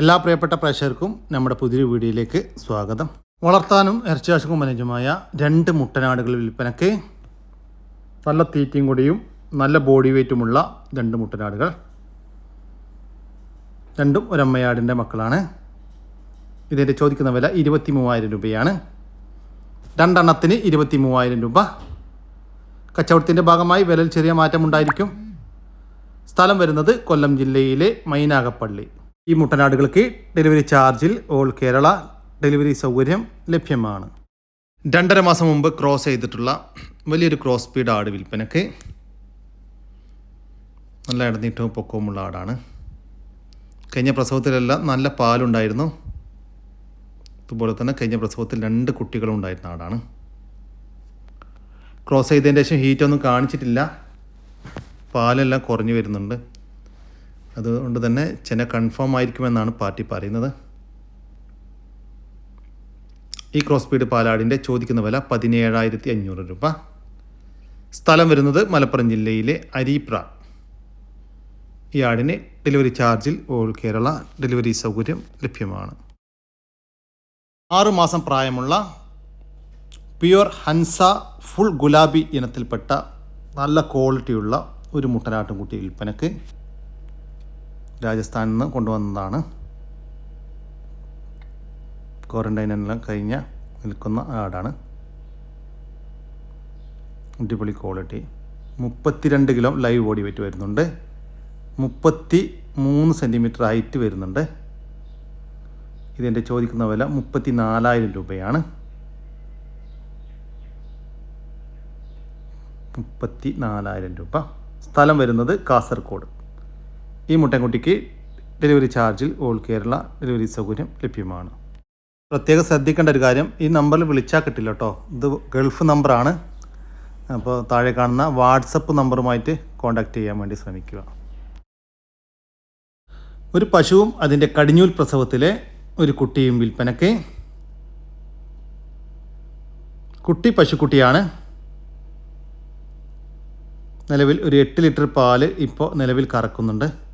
എല്ലാ പ്രിയപ്പെട്ട പ്രേക്ഷകർക്കും നമ്മുടെ പുതിയ വീഡിയോയിലേക്ക് സ്വാഗതം. വളർത്താനും ഇറച്ചിയാശക്കും അനുജമായ രണ്ട് മുട്ടനാടുകൾ വിൽപ്പനയ്ക്ക് നല്ല തീറ്റയും കൂടിയും നല്ല ബോഡി വെയ്റ്റുമുള്ള രണ്ട് മുട്ടനാടുകൾ. രണ്ടും ഒരമ്മയാടിന്റെ മക്കളാണ്. ഇതിന്റെ ചോദിക്കുന്ന വില ഇരുപത്തി മൂവായിരം രൂപയാണ്. രണ്ടെണ്ണത്തിന് ഇരുപത്തി മൂവായിരം രൂപ. കച്ചവടത്തിന്റെ ഭാഗമായി വിലയിൽ ചെറിയ മാറ്റമുണ്ടായിരിക്കും. സ്ഥലം വരുന്നത് കൊല്ലം ജില്ലയിലെ മൈനാഗപ്പള്ളി. ഈ മുട്ടനാടുകൾക്ക് ഡെലിവറി ചാർജിൽ ഓൾ കേരള ഡെലിവറി സൗകര്യം ലഭ്യമാണ്. രണ്ടര മാസം മുമ്പ് ക്രോസ് ചെയ്തിട്ടുള്ള വലിയൊരു ക്രോസ് സ്പീഡ് ആട് വിൽപ്പനക്ക് നല്ല ഇടനീട്ടവും പൊക്കവുമുള്ള ആടാണ്. കഴിഞ്ഞ പ്രസവത്തിലെല്ലാം നല്ല പാലുണ്ടായിരുന്നു. അതുപോലെ തന്നെ കഴിഞ്ഞ പ്രസവത്തിൽ രണ്ട് കുട്ടികളും ഉണ്ടായിരുന്ന ആടാണ്. ക്രോസ് ചെയ്തതിന് ശേഷം ഹീറ്റൊന്നും കാണിച്ചിട്ടില്ല. പാലെല്ലാം കുറഞ്ഞു വരുന്നുണ്ട്. അതുകൊണ്ട് തന്നെ ചെന കൺഫേം ആയിരിക്കുമെന്നാണ് പാർട്ടി പറയുന്നത്. ഈ ക്രോസ് സ്പീഡ് പാലാടിന്റെ ചോദിക്കുന്ന വില പതിനേഴായിരത്തി അഞ്ഞൂറ് രൂപ. സ്ഥലം വരുന്നത് മലപ്പുറം ജില്ലയിലെ അരീപ്ര. ഈ ആടിന് ഡെലിവറി ചാർജിൽ ഓൾ കേരള ഡെലിവറി സൗകര്യം ലഭ്യമാണ്. ആറുമാസം പ്രായമുള്ള പ്യുവർ ഹൻസ ഫുൾ ഗുലാബി ഇനത്തിൽപ്പെട്ട നല്ല ക്വാളിറ്റിയുള്ള ഒരു മുട്ടനാട്ടുംകുട്ടി വിൽപ്പനക്ക് രാജസ്ഥാനിൽ നിന്ന് കൊണ്ടുവന്നതാണ്. ക്വാറന്റൈനെല്ലാം കഴിഞ്ഞ നിൽക്കുന്ന ആടാണ്. അടിപൊളി ക്വാളിറ്റി മുപ്പത്തിരണ്ട് കിലോ ലൈവ് ബോഡി വെയിറ്റ് വരുന്നുണ്ട്. മുപ്പത്തി മൂന്ന് സെന്റിമീറ്റർ ഹൈറ്റ് വരുന്നുണ്ട്. ഇതിന്റെ ചോദിക്കുന്ന വില മുപ്പത്തി നാലായിരം രൂപയാണ്. മുപ്പത്തി നാലായിരം രൂപ. സ്ഥലം വരുന്നത് കാസർഗോഡ്. ഈ മുട്ടൻകുട്ടിക്ക് ഡെലിവറി ചാർജിൽ ഓൾ കേരള ഡെലിവറി സൗകര്യം ലഭ്യമാണ്. പ്രത്യേകം ശ്രദ്ധിക്കേണ്ട ഒരു കാര്യം ഈ നമ്പറിൽ വിളിച്ചാൽ കിട്ടില്ല കേട്ടോ ഇത് ഗൾഫ് നമ്പറാണ് അപ്പോൾ താഴെ കാണുന്ന വാട്സപ്പ് നമ്പറുമായിട്ട് കോൺടാക്റ്റ് ചെയ്യാൻ വേണ്ടി ശ്രമിക്കുക. ഒരു പശുവും അതിന്റെ കടിഞ്ഞൂൽ പ്രസവത്തിലെ ഒരു കുട്ടിയും വിൽപ്പനയ്ക്ക്. കുട്ടി പശുക്കുട്ടിയാണ്. നിലവിൽ ഒരു എട്ട് ലിറ്റർ പാൽ ഇപ്പോൾ നിലവിൽ കറക്കുന്നുണ്ട്.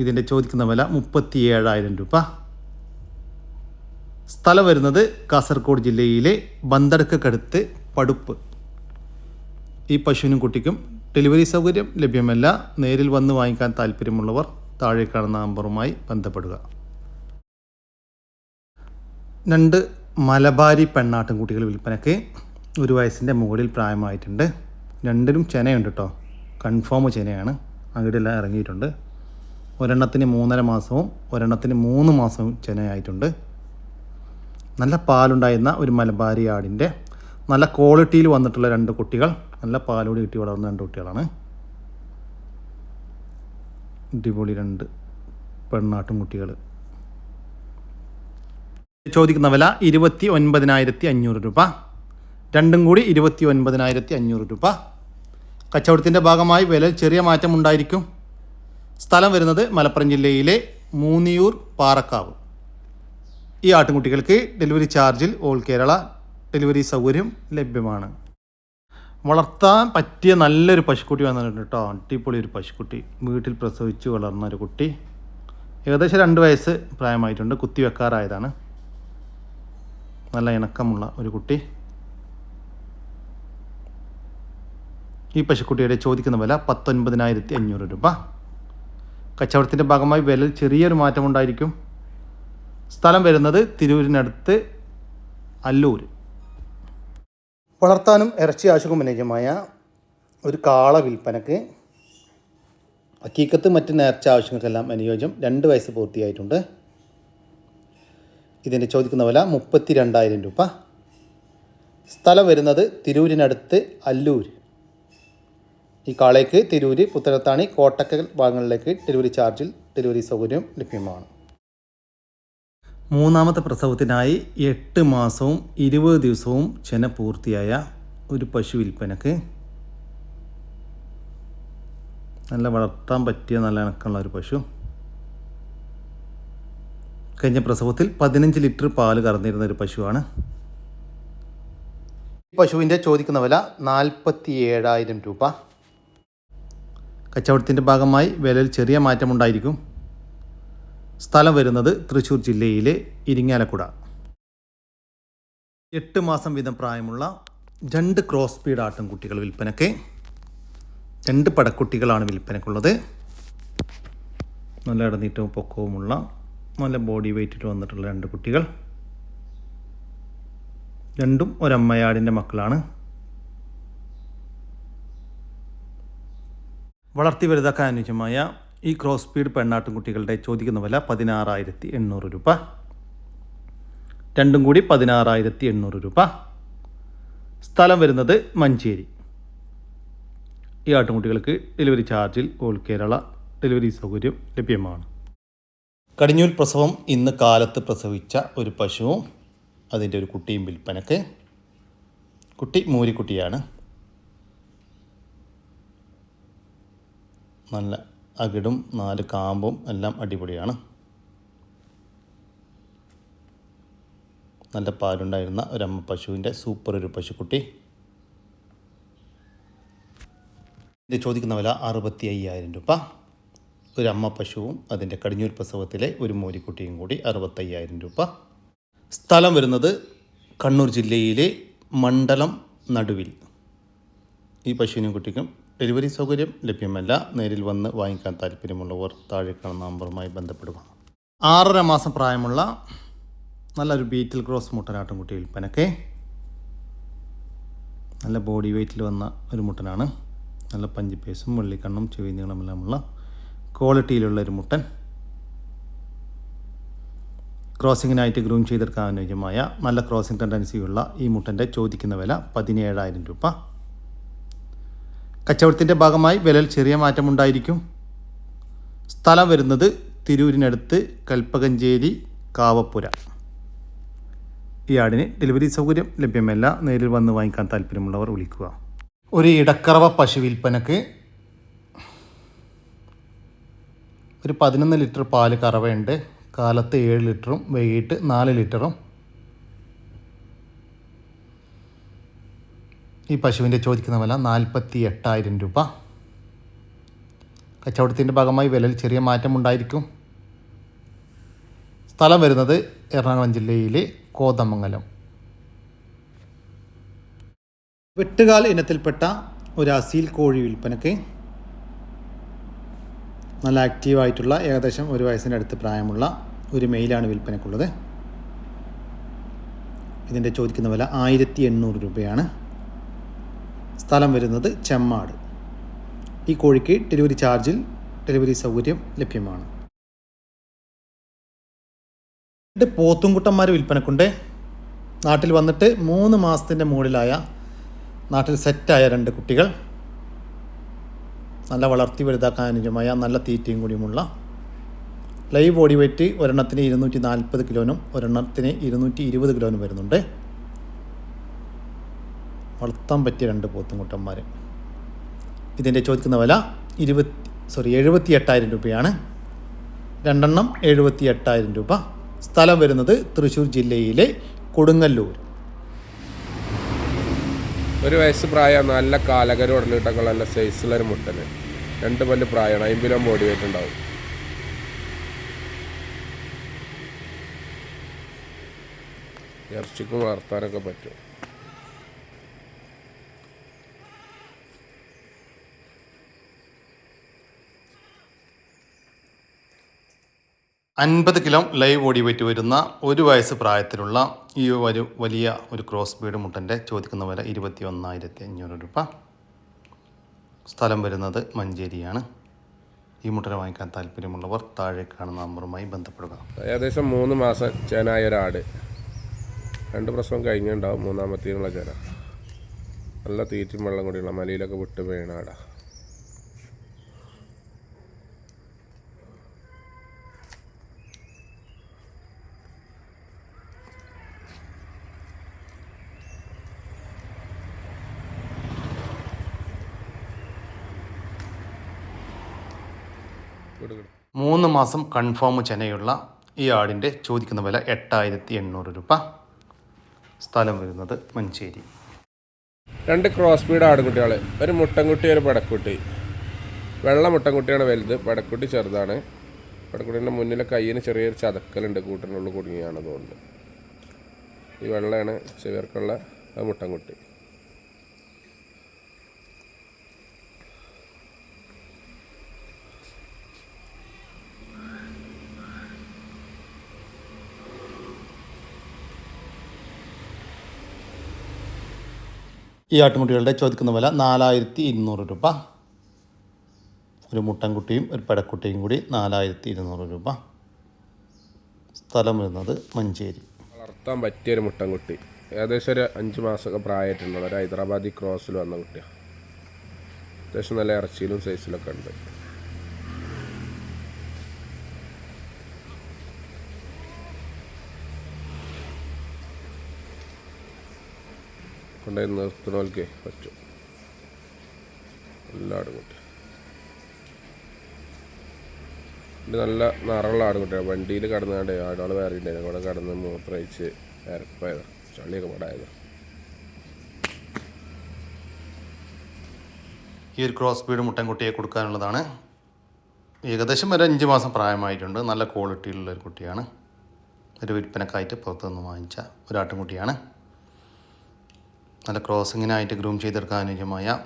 ഇതിന്റെ ചോദിക്കുന്ന വില മുപ്പത്തി ഏഴായിരം രൂപ. സ്ഥലം വരുന്നത് കാസർഗോഡ് ജില്ലയിലെ ബന്തടക്കടുത്ത് പടുപ്പ്. ഈ പശുവിനും കുട്ടിക്കും ഡെലിവറി സൗകര്യം ലഭ്യമല്ല. നേരിൽ വന്ന് വാങ്ങിക്കാൻ താല്പര്യമുള്ളവർ താഴെ കാണുന്ന നമ്പറുമായി ബന്ധപ്പെടുക. രണ്ട് മലബാരി പെണ്ണാട്ടും കുട്ടികൾ വിൽപ്പനയ്ക്ക് ഒരു വയസ്സിന്റെ മുകളിൽ പ്രായമായിട്ടുണ്ട്. രണ്ടിനും ചെനയുണ്ട് കേട്ടോ കൺഫേം ചെനയാണ്. അങ്ങോട്ടെല്ലാം ഇറങ്ങിയിട്ടുണ്ട്. ഒരെണ്ണത്തിന് മൂന്നര മാസവും ഒരെണ്ണത്തിന് മൂന്ന് മാസവും ചെനയായിട്ടുണ്ട് നല്ല പാലുണ്ടായിരുന്ന ഒരു മലബാരി ആടിന്റെ നല്ല ക്വാളിറ്റിയിൽ വന്നിട്ടുള്ള രണ്ട് കുട്ടികൾ നല്ല പാലോട് കിട്ടി വളർന്ന രണ്ട് കുട്ടികളാണ്. അടിപൊളി രണ്ട് പെണ്ണാട്ടും കുട്ടികൾ ചോദിക്കുന്ന വില ഇരുപത്തി ഒൻപതിനായിരത്തി അഞ്ഞൂറ് രൂപ. രണ്ടും കൂടി ഇരുപത്തി ഒൻപതിനായിരത്തി അഞ്ഞൂറ് രൂപ. കച്ചവടത്തിന്റെ ഭാഗമായി വില ചെറിയ മാറ്റം ഉണ്ടായിരിക്കും സ്ഥലം വരുന്നത് മലപ്പുറം ജില്ലയിലെ മൂന്നിയൂർ പാറക്കാവ്. ഈ ആട്ടിൻകുട്ടികൾക്ക് ഡെലിവറി ചാർജിൽ ഓൾ കേരള ഡെലിവറി സൗകര്യം ലഭ്യമാണ്. വളർത്താൻ പറ്റിയ നല്ലൊരു പശുക്കുട്ടി വന്നിട്ടുണ്ട് കേട്ടോ. അടിപൊളി ഒരു പശുക്കുട്ടി. വീട്ടിൽ പ്രസവിച്ച് വളർന്ന ഒരു കുട്ടി. ഏകദേശം രണ്ട് വയസ്സ് പ്രായമായിട്ടുണ്ട്. കുത്തി വെക്കാറായതാണ്. നല്ല ഇണക്കമുള്ള ഒരു കുട്ടി. ഈ പശുക്കുട്ടിയുടെ ചോദിക്കുന്ന വില പത്തൊൻപതിനായിരത്തി അഞ്ഞൂറ് രൂപ. കച്ചവടത്തിന്റെ ഭാഗമായി വിലയിൽ ചെറിയൊരു മാറ്റമുണ്ടായിരിക്കും. സ്ഥലം വരുന്നത് തിരൂരിനടുത്ത് അല്ലൂർ വളർത്താനും ഇറച്ചി ആശുക്കും അനുയോജ്യമായ ഒരു കാള വിൽപ്പനക്ക് അക്കീക്കത്ത് മറ്റ് നേർച്ച ആവശ്യങ്ങൾക്കെല്ലാം അനുയോജ്യം രണ്ട് വയസ്സ് പൂർത്തിയായിട്ടുണ്ട്. ഇതിന്റെ ചോദിക്കുന്ന വില മുപ്പത്തി രണ്ടായിരം രൂപ. സ്ഥലം വരുന്നത് തിരൂരിനടുത്ത് അല്ലൂർ ഈ കാളേക്ക് തിരൂര് പുത്തനത്താണി കോട്ടക്കൽ ഭാഗങ്ങളിലേക്ക് ഡെലിവറി ചാർജിൽ ഡെലിവറി സൗകര്യം ലഭ്യമാണ്. മൂന്നാമത്തെ പ്രസവത്തിനായി എട്ട് മാസവും ഇരുപത് ദിവസവും ചെന പൂർത്തിയായ ഒരു പശു വിൽപ്പനക്ക് നല്ല വളർത്താൻ പറ്റിയ നല്ല ഇണക്കമുള്ള ഒരു പശു. കഴിഞ്ഞ പ്രസവത്തിൽ പതിനഞ്ച് ലിറ്റർ പാൽ കറന്നിരുന്ന ഒരു പശുവാണ്. പശുവിന്റെ ചോദിക്കുന്ന വില നാൽപ്പത്തി ഏഴായിരം രൂപ. കച്ചവടത്തിന്റെ ഭാഗമായി വിലയിൽ ചെറിയ മാറ്റമുണ്ടായിരിക്കും. സ്ഥലം വരുന്നത് തൃശ്ശൂർ ജില്ലയിലെ ഇരിങ്ങാലക്കുട. എട്ട് മാസം വീതം പ്രായമുള്ള രണ്ട് ക്രോസ് സ്പീഡ് ആട്ടിൻകുട്ടികൾ വിൽപ്പനയ്ക്ക്. രണ്ട് പടക്കുട്ടികളാണ് വിൽപ്പനയ്ക്കുള്ളത്. നല്ല ഇടനീട്ടവും പൊക്കവുമുള്ള നല്ല ബോഡി വെയ്റ്റിൽ വന്നിട്ടുള്ള രണ്ട് കുട്ടികൾ. രണ്ടും ഒരമ്മയാടിന്റെ മക്കളാണ്. വളർത്തി വലുതാക്കാൻ അനുയോജ്യമായ ഈ ക്രോസ് സ്പീഡ് പെണ്ണാട്ടുംകുട്ടികളുടെ ചോദിക്കുന്ന വില പതിനാറായിരത്തി എണ്ണൂറ് രൂപ. രണ്ടും കൂടി പതിനാറായിരത്തി എണ്ണൂറ് രൂപ. സ്ഥലം വരുന്നത് മഞ്ചേരി. ഈ ആട്ടുംകുട്ടികൾക്ക് ഡെലിവറി ചാർജിൽ ഓൾ കേരള ഡെലിവറി സൗകര്യം ലഭ്യമാണ്. കടിഞ്ഞൂൽ പ്രസവം ഇന്ന് കാലത്ത് പ്രസവിച്ച ഒരു പശുവും അതിന്റെ ഒരു കുട്ടിയും വിൽപ്പനക്ക്. കുട്ടി മൂരിക്കുട്ടിയാണ്. നല്ല അകിടും നാല് കാമ്പും എല്ലാം അടിപൊളിയാണ്. നല്ല പാലുണ്ടായിരുന്ന ഒരമ്മ പശുവിന്റെ സൂപ്പർ ഒരു പശുക്കുട്ടി. ഇത് ചോദിക്കുന്ന വില അറുപത്തി അയ്യായിരം രൂപ. ഒരമ്മ പശുവും അതിന്റെ കടിഞ്ഞൂർ പ്രസവത്തിലെ ഒരു മോരിക്കുട്ടിയും കൂടി അറുപത്തയ്യായിരം രൂപ. സ്ഥലം വരുന്നത് കണ്ണൂർ ജില്ലയിലെ മണ്ഡലം നടുവിൽ. ഈ പശുവിനും കുട്ടിക്കും ഡെലിവറി സൗകര്യം ലഭ്യമല്ല. നേരിൽ വന്ന് വാങ്ങിക്കാൻ താല്പര്യമുള്ളവർ താഴെ കാണുന്ന നമ്പറുമായി ബന്ധപ്പെടുക. ആറര മാസം പ്രായമുള്ള നല്ലൊരു ബീറ്റിൽ ക്രോസ് മുട്ടനാട്ടും കുട്ടി വിൽപ്പനക്കെ നല്ല ബോഡി വെയ്റ്റിൽ വന്ന ഒരു മുട്ടനാണ്. നല്ല പഞ്ച് പേസും വെള്ളിക്കണ്ണും ചെവി നീളമെല്ലാമുള്ള ക്വാളിറ്റിയിലുള്ള ഒരു മുട്ടൻ. ക്രോസിങ്ങിനായിട്ട് ഗ്രൂം ചെയ്തെടുക്കാൻ അനുയോജ്യമായ നല്ല ക്രോസിംഗ് ടെൻഡൻസിയുള്ള ഈ മുട്ടന്റെ ചോദിക്കുന്ന വില പതിനേഴായിരം രൂപ. കച്ചവടത്തിന്റെ ഭാഗമായി വിലയിൽ ചെറിയ മാറ്റമുണ്ടായിരിക്കും. സ്ഥലം വരുന്നത് തിരൂരിനടുത്ത് കൽപ്പകഞ്ചേരി കാവപ്പുര. ഈ ആടിന് ഡെലിവറി സൗകര്യം ലഭ്യമല്ല. നേരിൽ വന്ന് വാങ്ങിക്കാൻ താല്പര്യമുള്ളവർ വിളിക്കുക. ഒരു ഇടക്കറവ പശു വിൽപ്പനക്ക് ഒരു പതിനൊന്ന് ലിറ്റർ പാൽ കറവയുണ്ട്. കാലത്ത് ഏഴ് ലിറ്ററും വൈകിട്ട് നാല് ലിറ്ററും ഈ പശുവിന്റെ ചോദിക്കുന്ന വില നാൽപ്പത്തി എട്ടായിരം രൂപ. കച്ചവടത്തിന്റെ ഭാഗമായി വിലയിൽ ചെറിയ മാറ്റം ഉണ്ടായിരിക്കും സ്ഥലം വരുന്നത് എറണാകുളം ജില്ലയിലെ കോതമംഗലം. വെട്ടുകാൽ ഇനത്തിൽപ്പെട്ട ഒരു അസീൽ കോഴി വിൽപ്പനയ്ക്ക് നല്ല ആക്റ്റീവായിട്ടുള്ള ഏകദേശം ഒരു വയസ്സിന്റെ അടുത്ത് പ്രായമുള്ള ഒരു മെയിലാണ് വിൽപ്പനയ്ക്കുള്ളത് ഇതിന്റെ ചോദിക്കുന്ന വില ആയിരത്തി എണ്ണൂറ് രൂപയാണ്. സ്ഥലം വരുന്നത് ചെമ്മാട്. ഈ കോഴിക്ക് ഡെലിവറി ചാർജിൽ ഡെലിവറി സൗകര്യം ലഭ്യമാണ്. രണ്ട് പോത്തുംകുട്ടന്മാർ വിൽപ്പനക്കുണ്ട്. നാട്ടിൽ വന്നിട്ട് മൂന്ന് മാസത്തിന്റെ മുകളിലായ നാട്ടിൽ സെറ്റായ രണ്ട് കുട്ടികൾ. നല്ല വളർത്തി വലുതാക്കാൻ അനുജമായ നല്ല തീറ്റയും കൂടിയുമുള്ള. ലൈവ് ബോഡി വെയിറ്റ് ഒരെണ്ണത്തിന് ഇരുന്നൂറ്റി നാൽപ്പത് കിലോനും ഒരെണ്ണത്തിന് ഇരുന്നൂറ്റി ഇരുപത് കിലോനും വരുന്നുണ്ട്. വളർത്താൻ പറ്റിയ രണ്ട് പോത്തുംകുട്ടന്മാർ. ഇതിന്റെ ചോദിക്കുന്ന വില ഇരുപത്തി സോറി എഴുപത്തി എട്ടായിരം രൂപയാണ്. രണ്ടെണ്ണം എഴുപത്തി എട്ടായിരം രൂപ. സ്ഥലം വരുന്നത് തൃശ്ശൂർ ജില്ലയിലെ കൊടുങ്ങല്ലൂർ. ഒരു വയസ്സ് പ്രായം നല്ല കാലകരം ഉടലിട്ടൊക്കെ നല്ല സൈസുള്ള ഒരു മുട്ടന് രണ്ട് പല്ല് പ്രായമാണ്. അമ്പിലം ബോഡി വെയിറ്റ് ഇറച്ചിക്കും വളർത്താനൊക്കെ പറ്റും. അൻപത് കിലോ ലൈവ് ബോഡി വെയിറ്റ് വരുന്ന ഒരു വയസ്സ് പ്രായത്തിലുള്ള ഈ ഒരു വലിയ ഒരു ക്രോസ് ബീഡ് മുട്ടന്റെ ചോദിക്കുന്ന വില ഇരുപത്തി ഒന്നായിരത്തി അഞ്ഞൂറ് രൂപ. സ്ഥലം വരുന്നത് മഞ്ചേരിയാണ്. ഈ മുട്ടനെ വാങ്ങിക്കാൻ താല്പര്യമുള്ളവർ താഴെ കാണുന്ന നമ്പറുമായി ബന്ധപ്പെടുക. ഏകദേശം മൂന്ന് മാസം ചേനായ ഒരാട്. രണ്ട് പ്രസവം കഴിഞ്ഞുണ്ടാവും മൂന്നാമത്തേനുള്ള ചേന നല്ല തീറ്റും വെള്ളം കൂടിയുള്ള മലയിലൊക്കെ വിട്ട് വീണ മൂന്ന് മാസം കൺഫേം ചെനയുള്ള ഈ ആടിന്റെ ചോദിക്കുന്ന വില എട്ടായിരത്തി എണ്ണൂറ് രൂപ. സ്ഥലം വരുന്നത് മഞ്ചേരി. രണ്ട് ക്രോസ് ബീഡ് ആടുകുട്ടികൾ ഒരു മുട്ടൻകുട്ടി ഒരു പടക്കുട്ടി. വെള്ള മുട്ടൻകുട്ടിയാണ് വലുത്. പടക്കുട്ടി ചെറുതാണ്. പടക്കുട്ടീന്റെ മുന്നിലെ കയ്യിന് ചെറിയൊരു ചതക്കലുണ്ട്. കൂട്ടിനുള്ളിൽ കുടുങ്ങിയാണ് അതുകൊണ്ട് ഈ വെള്ളമാണ് ചെവിയർക്കുള്ള ആ മുട്ടൻകുട്ടി. ഈ ആട്ടുമുട്ടികളുടെ ചോദിക്കുന്ന വില നാലായിരത്തി ഇരുന്നൂറ് രൂപ. ഒരു മുട്ടൻകുട്ടിയും ഒരു പെടക്കുട്ടിയും കൂടി നാലായിരത്തി ഇരുന്നൂറ് രൂപ. സ്ഥലം വരുന്നത് മഞ്ചേരി. വളർത്താൻ പറ്റിയൊരു മുട്ടൻകുട്ടി. ഏകദേശം ഒരു അഞ്ച് മാസമൊക്കെ പ്രായമായിട്ടുള്ള ഒരു ഹൈദരാബാദി ക്രോസിൽ വന്ന കുട്ടിയാണ് അത്യാവശ്യം നല്ല ഇറച്ചിയിലും സൈസിലൊക്കെ ഉണ്ട്. കൊണ്ടുപോയി നിർത്തണോൽക്കേ പറ്റും. നല്ല ആടുകുട്ടി നല്ല നിറമുള്ള ആടുകുട്ടിയാണ് വണ്ടിയിൽ കടന്നാണ്ട് ആടുകൾ വേറെ ഉണ്ടായിരുന്നു അവിടെ കടന്ന് മൂത്രയിച്ച് ഇരപ്പായത് ചളിയൊക്കെ പാടായത്. ഈ ഒരു ക്രോസ് ബീഡ് മുട്ടൻകുട്ടിയെ കൊടുക്കാനുള്ളതാണ്. ഏകദേശം ഒരു അഞ്ച് മാസം പ്രായമായിട്ടുണ്ട്. നല്ല ക്വാളിറ്റിയിലുള്ള ഒരു കുട്ടിയാണ്. ഒരു വിൽപ്പനക്കായിട്ട് പുറത്തുനിന്ന് വാങ്ങിച്ച ഒരു ആട്ടിൻകുട്ടിയാണ് നല്ല ക്രോസിങ്ങിനായിട്ട് ഗ്രൂം ചെയ്തെടുക്കാൻ അനുയോജ്യമായ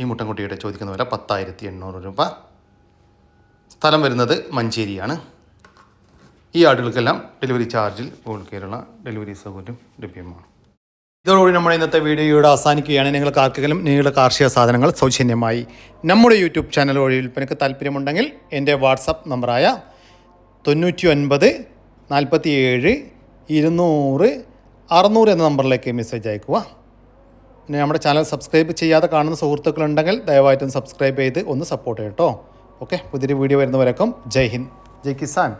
ഈ മുട്ടൻകുട്ടിയുടെ ചോദിക്കുന്ന വില പത്തായിരത്തി എണ്ണൂറ് രൂപ. സ്ഥലം വരുന്നത് മഞ്ചേരിയാണ്. ഈ ആടുകൾക്കെല്ലാം ഡെലിവറി ചാർജിൽ ഗൂഗിൾ കേരള ഡെലിവറി സൗകര്യം ലഭ്യമാണ്. ഇതോടുകൂടി നമ്മുടെ ഇന്നത്തെ വീഡിയോയുടെ അവസാനിക്കുകയാണ്. നിങ്ങൾക്ക് ആർക്കെങ്കിലും നിങ്ങളുടെ കാർഷിക സാധനങ്ങൾ സൗജന്യമായി നമ്മുടെ യൂട്യൂബ് ചാനൽ വഴി വിൽപ്പനയ്ക്ക് താല്പര്യമുണ്ടെങ്കിൽ എന്റെ വാട്സപ്പ് നമ്പറായ തൊണ്ണൂറ്റി ഒൻപത് നാൽപ്പത്തി ഏഴ് ഇരുന്നൂറ് അറുന്നൂറ് എന്ന നമ്പറിലേക്ക് മെസ്സേജ് അയക്കുക. പിന്നെ നമ്മുടെ ചാനൽ സബ്സ്ക്രൈബ് ചെയ്യാതെ കാണുന്ന സുഹൃത്തുക്കളുണ്ടെങ്കിൽ ദയവായിട്ടും സബ്സ്ക്രൈബ് ചെയ്ത് ഒന്ന് സപ്പോർട്ട് ചെയ്യട്ടോ ഓക്കെ പുതിയൊരു വീഡിയോ വരുന്നവരേക്കും ജയ് ഹിന്ദ്. ജയ് കിസാൻ.